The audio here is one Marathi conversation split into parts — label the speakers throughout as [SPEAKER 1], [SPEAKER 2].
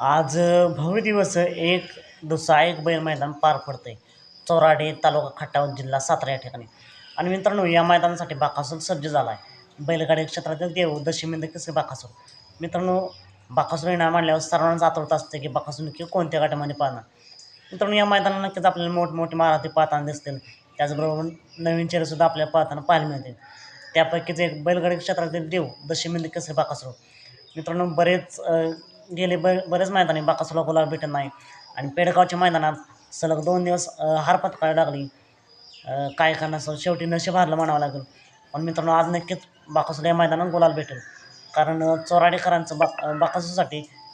[SPEAKER 1] आज भव्य दिवस एक दुसरा एक बैल मैदान पार पडतं आहे चौराडे तालुका खटाव जिल्हा सातारा या ठिकाणी. आणि मित्रांनो या मैदानासाठी बाकासूर सज्ज झाला आहे बैलगाडी क्षेत्रातील देव दशमिंद कसे बाकासूर. मित्रांनो बाकासूर येणार म्हणल्यावर सर्वांनाच आतुरता असते की बाकासूर नक्की कोणत्या गटामध्ये पाहणार मित्रांनो या मैदानात नक्कीच आपल्याला मोठमोठे महाराष्ट्र पाहताना दिसतील. त्याचबरोबर नवीन चेहरेसुद्धा आपल्याला पाहताना पाहायला मिळतील. त्यापैकीच एक बैलगाडी क्षेत्रातील देव दशमिंद कसे बाकासूर. मित्रांनो बरेच गेले ब बरेच मैदानी बाकासूरला गुलाब भेटत नाही. आणि पेडगावच्या मैदानात सलग दोन दिवस हार पत्करायला लागली. काय करण्याचं? शेवटी नशीब हारलं म्हणावं लागेल. पण मित्रांनो आज नक्कीच बाकासूर या मैदानात गुलाल भेटेल. कारण चोराडेकरांचं बा अ,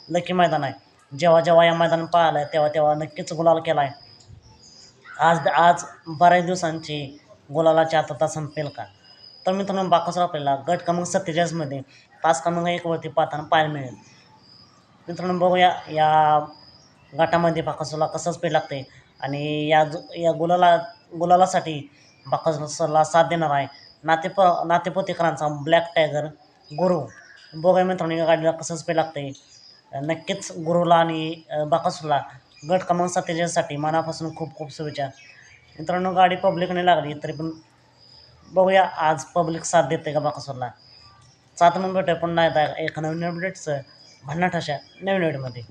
[SPEAKER 1] लकी मैदान आहे. जेव्हा जेव्हा या मैदान पाहिलं आहे तेव्हा तेव्हा नक्कीच गुलाल केला आहे आज आज बऱ्याच दिवसांची गुलालाची आतता संपेल का? तर मित्रांनो बाकासूर आपल्याला गट क्रमांक सत्तेचाळीसमध्ये तास क्रमांक एकवरती पाहताना पाहायला मिळेल. मित्रांनो बघूया या गटामध्ये बाकासूरला कसं स्पीड लागते आणि या या गुलाला गुलालासाठी बाकासूरला साथ देणार आहे नातेप नातेपोतेकरांचा ब्लॅक टायगर गुरु. बघूया मित्रांनो या गाडीला कसं स्पीड लागते नक्कीच गुरुला आणि अ, बाकासूरला गट क्रमांक सत्तेचाळीससाठी मनापासून खूप खूप शुभेच्छा. मित्रांनो गाडी पब्लिकने लागली तरी पण बघूया आज पब्लिक साथ देते का बाकासूरला सात नंबर भेटूया पुन्हा एकदा एका नवीन अपडेट्स भन्नाट अशा नवीन व्हिडिओमध्ये